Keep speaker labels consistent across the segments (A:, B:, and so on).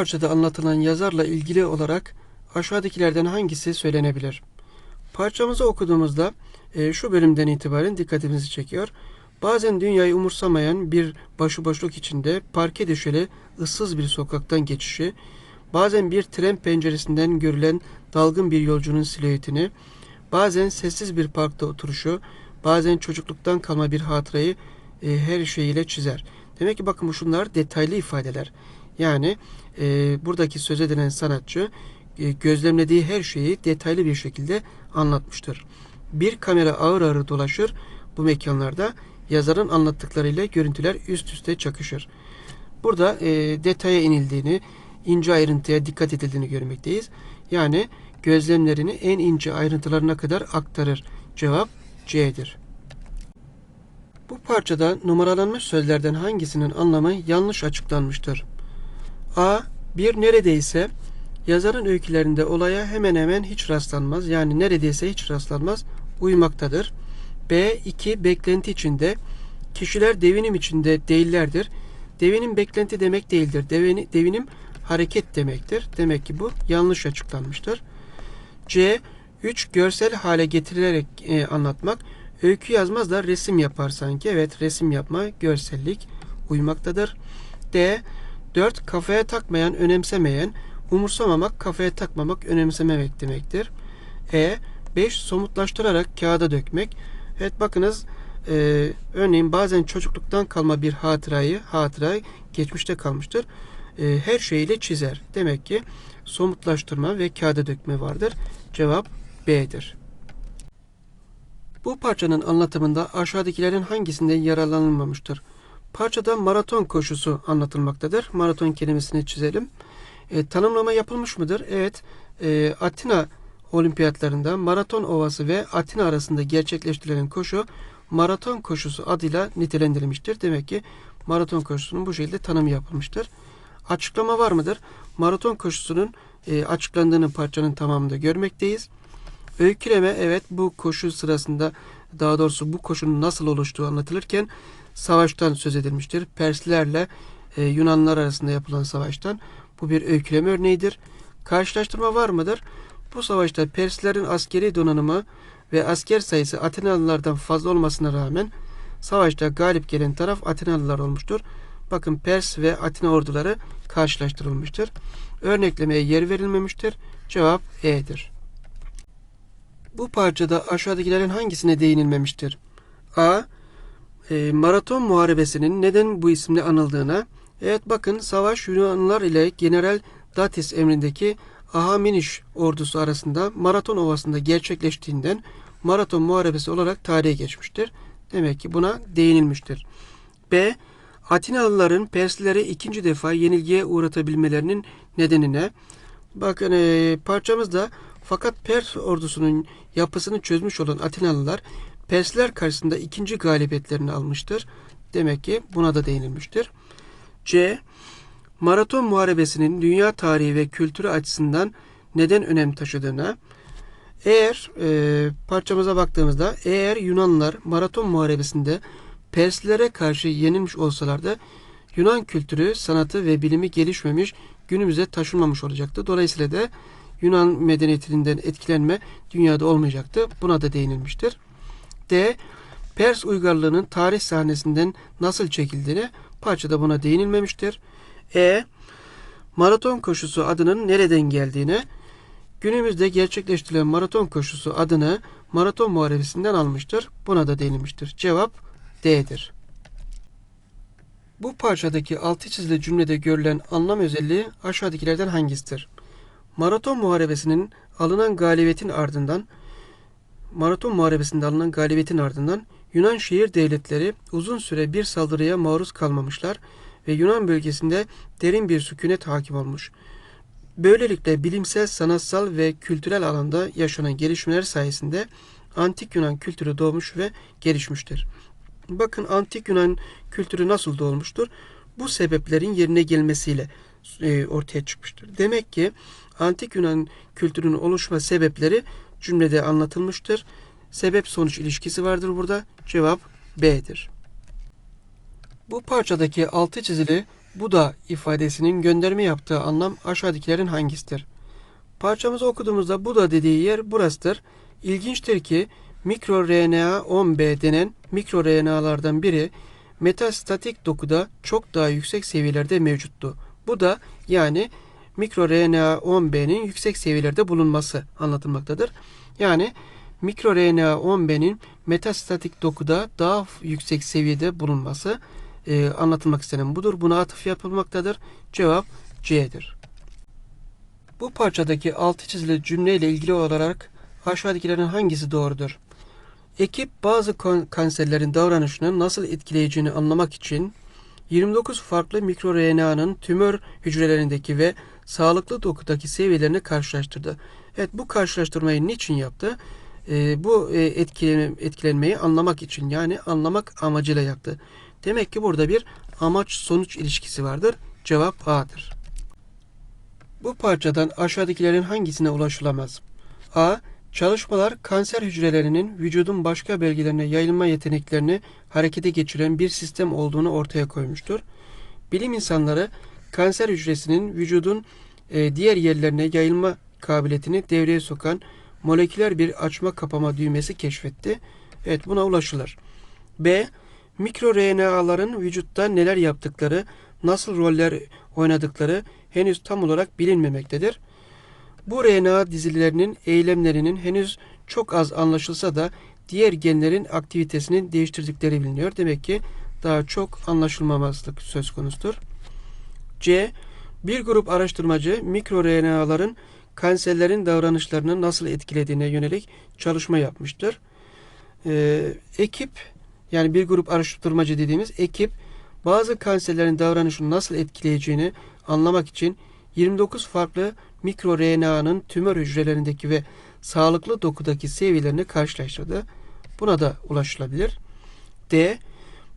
A: parçada anlatılan yazarla ilgili olarak aşağıdakilerden hangisi söylenebilir? Parçamızı okuduğumuzda e, şu bölümden itibaren dikkatimizi çekiyor. Bazen dünyayı umursamayan bir başıboşluk içinde parke döşeli ıssız bir sokaktan geçişi, bazen bir tren penceresinden görülen dalgın bir yolcunun silüetini, bazen sessiz bir parkta oturuşu, bazen çocukluktan kalma bir hatırayı e, her şeyiyle çizer. Demek ki bakın şunlar detaylı ifadeler. Yani e, buradaki söz edilen sanatçı e, gözlemlediği her şeyi detaylı bir şekilde anlatmıştır. Bir kamera ağır ağır dolaşır bu mekanlarda yazarın anlattıklarıyla görüntüler üst üste çakışır. Burada e, detaya inildiğini, ince ayrıntıya dikkat edildiğini görmekteyiz. Yani gözlemlerini en ince ayrıntılarına kadar aktarır. Cevap C'dir. Bu parçada numaralanmış sözlerden hangisinin anlamı yanlış açıklanmıştır? A. Bir neredeyse yazarın öykülerinde olaya hemen hemen hiç rastlanmaz. Yani neredeyse hiç rastlanmaz. Uymaktadır. B. 2. Beklenti içinde. Kişiler devinim içinde değillerdir. Devinim beklenti demek değildir. Devini, devinim hareket demektir. Demek ki bu yanlış açıklanmıştır. C. 3. Görsel hale getirilerek e, anlatmak. Öykü yazmaz da resim yapar sanki. Evet resim yapma, görsellik uymaktadır. D. 4. Kafaya takmayan, önemsemeyen, umursamamak, kafaya takmamak, önemsememek demektir. E. 5. Somutlaştırarak kağıda dökmek. Evet bakınız e, örneğin bazen çocukluktan kalma bir hatırayı, hatırayı geçmişte kalmıştır. E, her şeyiyle çizer. Demek ki somutlaştırma ve kağıda dökme vardır. Cevap B'dir. Bu parçanın anlatımında aşağıdakilerin hangisinde yararlanılmamıştır? Parçada maraton koşusu anlatılmaktadır. Maraton kelimesini çizelim. E, tanımlama yapılmış mıdır? Evet. E, Atina olimpiyatlarında Maraton Ovası ve Atina arasında gerçekleştirilen koşu maraton koşusu adıyla nitelendirilmiştir. Demek ki maraton koşusunun bu şekilde tanımı yapılmıştır. Açıklama var mıdır? Maraton koşusunun e, açıklandığını parçanın tamamında görmekteyiz. Öyküleme evet bu koşu sırasında daha doğrusu bu koşunun nasıl oluştuğu anlatılırken savaştan söz edilmiştir. Perslerle e, Yunanlar arasında yapılan savaştan bu bir öyküleme örneğidir. Karşılaştırma var mıdır? Bu savaşta Perslerin askeri donanımı ve asker sayısı Atenalılardan fazla olmasına rağmen savaşta galip gelen taraf Atenalılar olmuştur. Bakın Pers ve Atina orduları karşılaştırılmıştır. Örneklemeye yer verilmemiştir. Cevap E'dir. Bu parçada aşağıdakilerin hangisine değinilmemiştir? A. E, maraton muharebesinin neden bu isimle anıldığına. Evet bakın savaş Yunanlılar ile General Datis emrindeki Ahameniş ordusu arasında Maraton Ovası'nda gerçekleştiğinden Maraton Muharebesi olarak tarihe geçmiştir. Demek ki buna değinilmiştir. B. Atinalıların Perslileri ikinci defa yenilgiye uğratabilmelerinin nedenine bakın e, parçamızda fakat Pers ordusunun yapısını çözmüş olan Atinalılar Persler karşısında ikinci galibiyetlerini almıştır. Demek ki buna da değinilmiştir. C. Maraton Muharebesi'nin dünya tarihi ve kültürü açısından neden önem taşıdığına, eğer e, parçamıza baktığımızda eğer Yunanlılar Maraton Muharebesi'nde Perslere karşı yenilmiş olsalardı Yunan kültürü, sanatı ve bilimi gelişmemiş günümüze taşınmamış olacaktı. Dolayısıyla da Yunan medeniyetinden etkilenme dünyada olmayacaktı. Buna da değinilmiştir. D. Pers uygarlığının tarih sahnesinden nasıl çekildiğine parçada buna değinilmemiştir. E. Maraton koşusu adının nereden geldiğine günümüzde gerçekleştirilen maraton koşusu adını maraton muharebesinden almıştır. Buna da değinilmiştir. Cevap D'dir. Bu parçadaki altı çizili cümlede görülen anlam özelliği aşağıdakilerden hangisidir? Maraton muharebesinin alınan galibiyetin ardından Maraton muharebesinde alınan galibiyetin ardından Yunan şehir devletleri uzun süre bir saldırıya maruz kalmamışlar ve Yunan bölgesinde derin bir sükunet hakim olmuş. Böylelikle bilimsel, sanatsal ve kültürel alanda yaşanan gelişmeler sayesinde antik Yunan kültürü doğmuş ve gelişmiştir. Bakın antik Yunan kültürü nasıl doğmuştur? Bu sebeplerin yerine gelmesiyle e, ortaya çıkmıştır. Demek ki antik Yunan kültürünün oluşma sebepleri cümlede anlatılmıştır. Sebep sonuç ilişkisi vardır burada. Cevap B'dir. Bu parçadaki altı çizili Bu da ifadesinin gönderme yaptığı anlam aşağıdakilerin hangisidir? Parçamızı okuduğumuzda bu da dediği yer burasıdır. İlginçtir ki mikroRNA 10B denen mikroRNA'lardan biri metastatik dokuda çok daha yüksek seviyelerde mevcuttu. Bu da yani mikroRNA 10B'nin yüksek seviyelerde bulunması anlatılmaktadır. Yani mikroRNA 10B'nin metastatik dokuda daha yüksek seviyede bulunması e, anlatılmak istenen budur. Buna atıf yapılmaktadır. Cevap C'dir. Bu parçadaki altı çizili cümleyle ilgili olarak aşağıdakilerin hangisi doğrudur? Ekip bazı kanserlerin davranışını nasıl etkileyeceğini anlamak için 29 farklı mikroRNA'nın tümör hücrelerindeki ve sağlıklı dokudaki seviyelerini karşılaştırdı. Evet bu karşılaştırmayı niçin yaptı? Ee, bu e, etkilen- etkilenmeyi anlamak için yani anlamak amacıyla yaptı. Demek ki burada bir amaç sonuç ilişkisi vardır. Cevap A'dır. Bu parçadan aşağıdakilerin hangisine ulaşılamaz? A. Çalışmalar kanser hücrelerinin vücudun başka bölgelerine yayılma yeteneklerini harekete geçiren bir sistem olduğunu ortaya koymuştur. Bilim insanları kanser hücresinin vücudun e, diğer yerlerine yayılma kabiliyetini devreye sokan moleküler bir açma kapama düğmesi keşfetti. Evet buna ulaşılır. B. MikroRNA'ların vücutta neler yaptıkları, nasıl roller oynadıkları henüz tam olarak bilinmemektedir. Bu RNA dizilerinin eylemlerinin henüz çok az anlaşılsa da diğer genlerin aktivitesini değiştirdikleri biliniyor. Demek ki daha çok anlaşılmamazlık söz konusudur. C. Bir grup araştırmacı mikroRNA'ların kanserlerin davranışlarını nasıl etkilediğine yönelik çalışma yapmıştır. Ee, ekip yani bir grup araştırmacı dediğimiz ekip bazı kanserlerin davranışını nasıl etkileyeceğini anlamak için 29 farklı mikroRNA'nın tümör hücrelerindeki ve sağlıklı dokudaki seviyelerini karşılaştırdı. Buna da ulaşılabilir. D.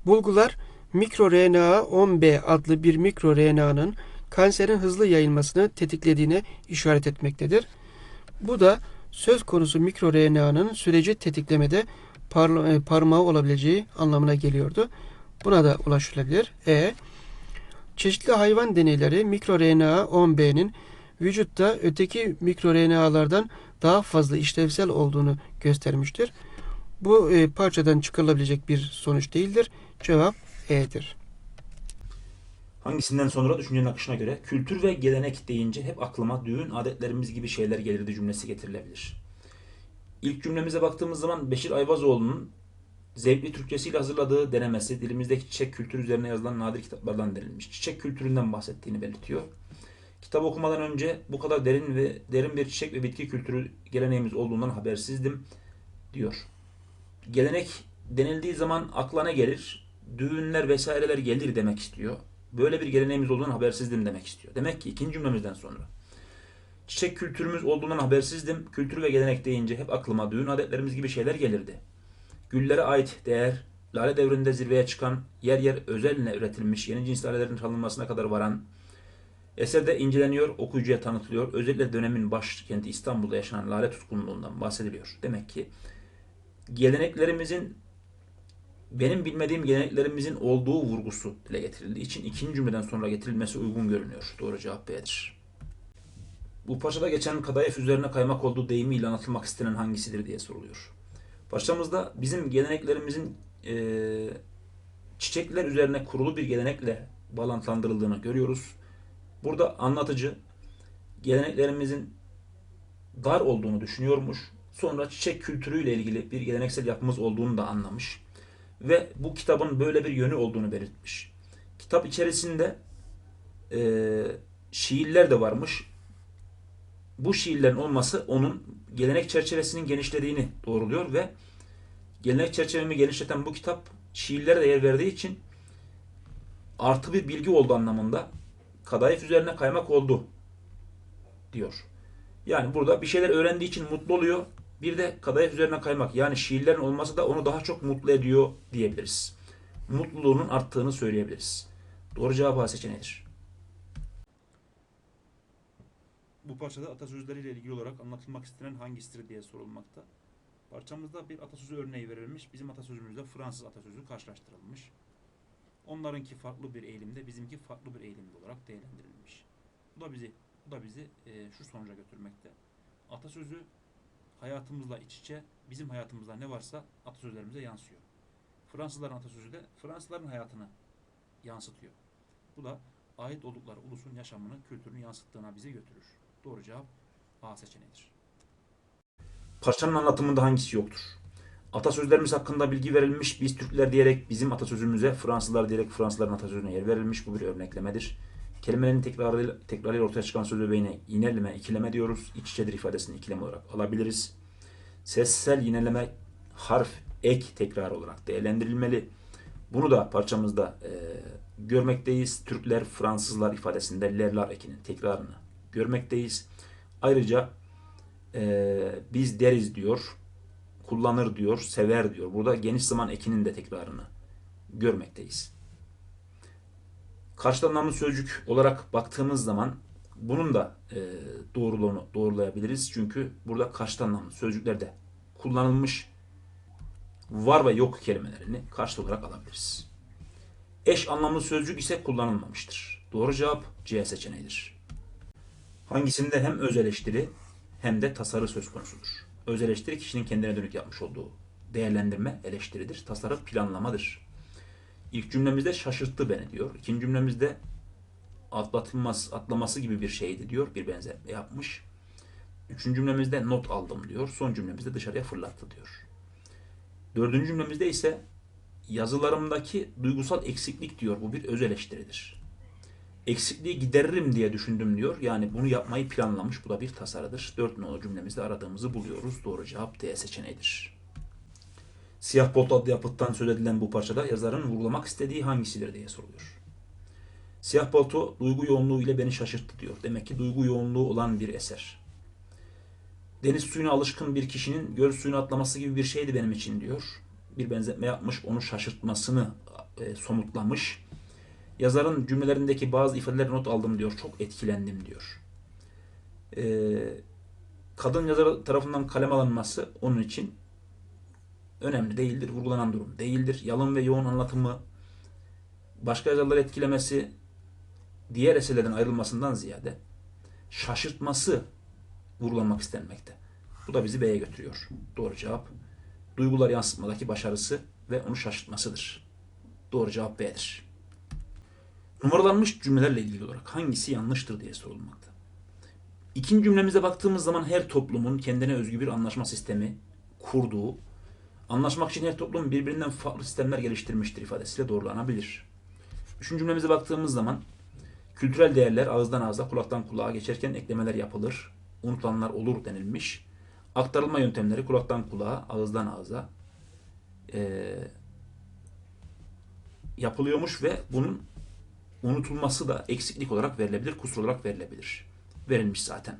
A: Bulgular mikroRNA 10B adlı bir mikroRNA'nın kanserin hızlı yayılmasını tetiklediğine işaret etmektedir. Bu da söz konusu mikroRNA'nın süreci tetiklemede e, parmağı olabileceği anlamına geliyordu. Buna da ulaşılabilir. E. Çeşitli hayvan deneyleri mikroRNA 10B'nin vücutta öteki mikroRNA'lardan daha fazla işlevsel olduğunu göstermiştir. Bu e, parçadan çıkarılabilecek bir sonuç değildir. Cevap E'dir.
B: Hangisinden sonra düşüncenin akışına göre kültür ve gelenek deyince hep aklıma düğün adetlerimiz gibi şeyler gelirdi cümlesi getirilebilir. İlk cümlemize baktığımız zaman Beşir Ayvazoğlu'nun zevkli Türkçesiyle hazırladığı denemesi dilimizdeki çiçek kültürü üzerine yazılan nadir kitaplardan denilmiş. Çiçek kültüründen bahsettiğini belirtiyor. Kitap okumadan önce bu kadar derin ve derin bir çiçek ve bitki kültürü geleneğimiz olduğundan habersizdim diyor. Gelenek denildiği zaman akla ne gelir? Düğünler vesaireler gelir demek istiyor. Böyle bir geleneğimiz olduğundan habersizdim demek istiyor. Demek ki ikinci cümlemizden sonra. Çiçek kültürümüz olduğundan habersizdim. Kültür ve gelenek deyince hep aklıma düğün adetlerimiz gibi şeyler gelirdi. Güllere ait değer, lale devrinde zirveye çıkan, yer yer özenle üretilmiş yeni cins lalelerin çalınmasına kadar varan, eserde inceleniyor, okuyucuya tanıtılıyor. Özellikle dönemin başkenti İstanbul'da yaşanan lale tutkunluğundan bahsediliyor. Demek ki geleneklerimizin benim bilmediğim geleneklerimizin olduğu vurgusu dile getirildiği için ikinci cümleden sonra getirilmesi uygun görünüyor. Doğru cevap B'dir. Bu parçada geçen kadayıf üzerine kaymak olduğu deyimiyle anlatılmak istenen hangisidir diye soruluyor. Parçamızda bizim geleneklerimizin eee, çiçekler üzerine kurulu bir gelenekle bağlantılandırıldığını görüyoruz. Burada anlatıcı geleneklerimizin dar olduğunu düşünüyormuş. Sonra çiçek kültürüyle ilgili bir geleneksel yapımız olduğunu da anlamış. Ve bu kitabın böyle bir yönü olduğunu belirtmiş. Kitap içerisinde eee, şiirler de varmış. Bu şiirlerin olması onun gelenek çerçevesinin genişlediğini doğruluyor ve gelenek çerçevemi genişleten bu kitap şiirlere de yer verdiği için artı bir bilgi oldu anlamında kadayıf üzerine kaymak oldu diyor. Yani burada bir şeyler öğrendiği için mutlu oluyor. Bir de kadayıf üzerine kaymak yani şiirlerin olması da onu daha çok mutlu ediyor diyebiliriz. Mutluluğunun arttığını söyleyebiliriz. Doğru cevap A seçeneğidir. Bu parçada atasözleriyle ilgili olarak anlatılmak istenen hangisidir diye sorulmakta. Parçamızda bir atasözü örneği verilmiş. Bizim atasözümüzle Fransız atasözü karşılaştırılmış. Onlarınki farklı bir eğilimde, bizimki farklı bir eğilimde olarak değerlendirilmiş. Bu da bizi bu da bizi e, şu sonuca götürmekte. Atasözü hayatımızla iç içe, bizim hayatımızda ne varsa atasözlerimize yansıyor. Fransızların atasözü de Fransızların hayatını yansıtıyor. Bu da ait oldukları ulusun yaşamını, kültürünü yansıttığına bizi götürür. Doğru cevap A seçeneğidir. Parçanın anlatımında hangisi yoktur? Atasözlerimiz hakkında bilgi verilmiş. Biz Türkler diyerek bizim atasözümüze, Fransızlar diyerek Fransızların atasözüne yer verilmiş. Bu bir örneklemedir. Kelimelerin tekrarıyla, tekrarıyla ortaya çıkan söz öbeğine yineleme, ikileme diyoruz. İç içedir ifadesini ikileme olarak alabiliriz. Sessel yineleme harf ek tekrar olarak değerlendirilmeli. Bunu da parçamızda e, görmekteyiz. Türkler, Fransızlar ifadesinde lerlar ekinin tekrarını görmekteyiz. Ayrıca e, biz deriz diyor, kullanır diyor, sever diyor. Burada geniş zaman ekinin de tekrarını görmekteyiz. Karşıt anlamlı sözcük olarak baktığımız zaman bunun da e, doğruluğunu doğrulayabiliriz. Çünkü burada karşıt anlamlı sözcükler de kullanılmış var ve yok kelimelerini karşıt olarak alabiliriz. Eş anlamlı sözcük ise kullanılmamıştır. Doğru cevap C seçeneğidir. Hangisinde hem öz eleştiri hem de tasarı söz konusudur. Öz eleştiri kişinin kendine dönük yapmış olduğu değerlendirme eleştiridir. Tasarı planlamadır. İlk cümlemizde şaşırttı beni diyor. İkinci cümlemizde atlatılmaz, atlaması gibi bir şeydi diyor. Bir benzetme yapmış. Üçüncü cümlemizde not aldım diyor. Son cümlemizde dışarıya fırlattı diyor. Dördüncü cümlemizde ise yazılarımdaki duygusal eksiklik diyor. Bu bir öz eleştiridir. Eksikliği gideririm diye düşündüm diyor. Yani bunu yapmayı planlamış. Bu da bir tasarıdır. Dört nolu cümlemizde aradığımızı buluyoruz. Doğru cevap D seçeneğidir. Siyah Bolt adlı yapıttan söz edilen bu parçada yazarın vurgulamak istediği hangisidir diye soruluyor. Siyah Bolto duygu yoğunluğu ile beni şaşırttı diyor. Demek ki duygu yoğunluğu olan bir eser. Deniz suyuna alışkın bir kişinin göl suyuna atlaması gibi bir şeydi benim için diyor. Bir benzetme yapmış, onu şaşırtmasını e, somutlamış. Yazarın cümlelerindeki bazı ifadeleri not aldım diyor. Çok etkilendim diyor. Ee, kadın yazar tarafından kalem alınması onun için önemli değildir. Vurgulanan durum değildir. Yalın ve yoğun anlatımı başka yazarları etkilemesi diğer eserlerden ayrılmasından ziyade şaşırtması vurgulanmak istenmekte. Bu da bizi B'ye götürüyor. Doğru cevap duygular yansıtmadaki başarısı ve onu şaşırtmasıdır. Doğru cevap B'dir. Numaralanmış cümlelerle ilgili olarak hangisi yanlıştır diye sorulmakta. İkinci cümlemize baktığımız zaman her toplumun kendine özgü bir anlaşma sistemi kurduğu, anlaşmak için her toplum birbirinden farklı sistemler geliştirmiştir ifadesiyle doğrulanabilir. Üçüncü cümlemize baktığımız zaman kültürel değerler ağızdan ağza, kulaktan kulağa geçerken eklemeler yapılır, unutulanlar olur denilmiş. Aktarılma yöntemleri kulaktan kulağa, ağızdan ağza eee, yapılıyormuş ve bunun unutulması da eksiklik olarak verilebilir, kusur olarak verilebilir. Verilmiş zaten.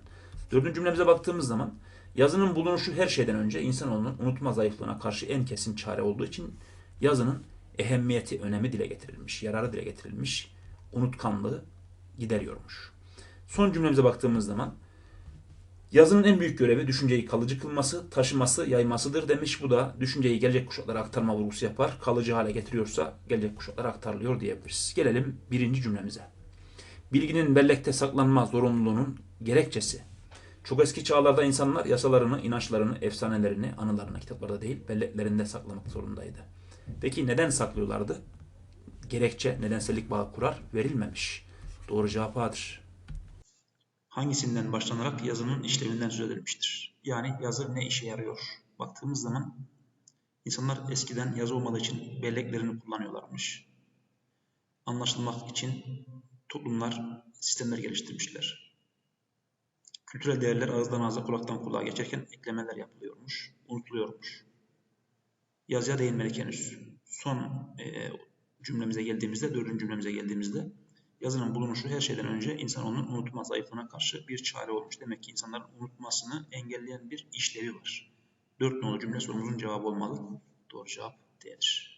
B: Dördüncü cümlemize baktığımız zaman yazının bulunuşu her şeyden önce insanoğlunun unutma zayıflığına karşı en kesin çare olduğu için yazının ehemmiyeti, önemi dile getirilmiş, yararı dile getirilmiş, unutkanlığı gideriyormuş. Son cümlemize baktığımız zaman yazının en büyük görevi düşünceyi kalıcı kılması, taşıması, yaymasıdır demiş. Bu da düşünceyi gelecek kuşaklara aktarma vurgusu yapar. Kalıcı hale getiriyorsa gelecek kuşaklara aktarılıyor diyebiliriz. Gelelim birinci cümlemize. Bilginin bellekte saklanma zorunluluğunun gerekçesi. Çok eski çağlarda insanlar yasalarını, inançlarını, efsanelerini, anılarını kitaplarda değil belleklerinde saklamak zorundaydı. Peki neden saklıyorlardı? Gerekçe, nedensellik bağı kurar verilmemiş. Doğru cevap A'dır. Hangisinden başlanarak yazının işlevinden söz edilmiştir? Yani yazı ne işe yarıyor? Baktığımız zaman insanlar eskiden yazı olmadığı için belleklerini kullanıyorlarmış. Anlaşılmak için toplumlar sistemler geliştirmişler. Kültürel değerler ağızdan ağza, kulaktan kulağa geçerken eklemeler yapılıyormuş, unutuluyormuş. Yazıya değinmedik henüz. Son e, cümlemize geldiğimizde, dördüncü cümlemize geldiğimizde yazının bulunuşu her şeyden önce insanoğlunun unutma zayıflığına karşı bir çare olmuş. Demek ki insanların unutmasını engelleyen bir işlevi var. Dört nolu cümle sorumuzun cevabı olmalı. Doğru cevap D'dir.